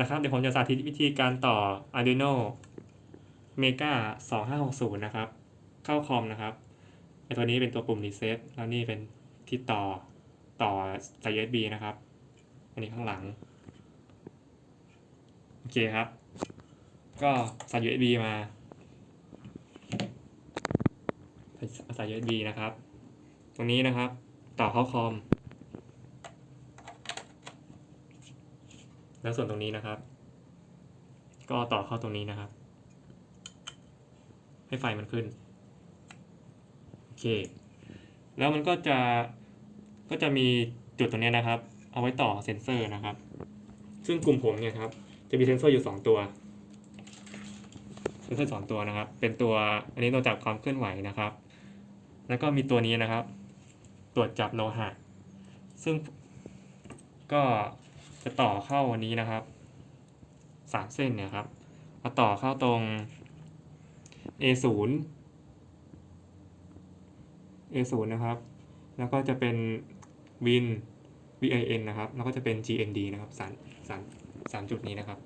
นะครับเดี๋ยวผมจะสาธิตวิธีการต่อ Arduino Mega 2560 นะครับ เข้าคอมนะครับไอตัวนี้เป็นตัวปุ่ม reset แล้วนี่เป็นที่ต่อต่อสาย USB นะครับ อันนี้ข้างหลัง โอเคครับ ก็ใส่ USB มาใส่ USB นะครับ ตรงนี้นะครับ ต่อเข้าคอม แล้วส่วนตรงนี้นะครับ ก็ต่อเข้าตรงนี้นะครับ ให้ไฟมันขึ้น โอเค แล้วมันก็จะก็จะมีจุดตรงนี้นะครับ เอาไว้ต่อเซ็นเซอร์นะครับ ซึ่งกลุ่มผมเนี่ยครับ จะมีเซ็นเซอร์อยู่ 2 ตัว เซ็นเซอร์สองตัวนะครับ เป็นตัวอันนี้ตัวจับความเคลื่อนไหวนะครับ แล้วก็มีตัวนี้นะครับ ตรวจจับโลหะ ซึ่งก็ จะต่อเข้าวันนี้นะครับสามเส้นเนี่ยครับมาต่อเข้าตรง A0 A0 นะครับ แล้วก็จะเป็น Win VIN นะครับ แล้วก็จะเป็น GND นะครับสามสามสามจุดนี้นะครับ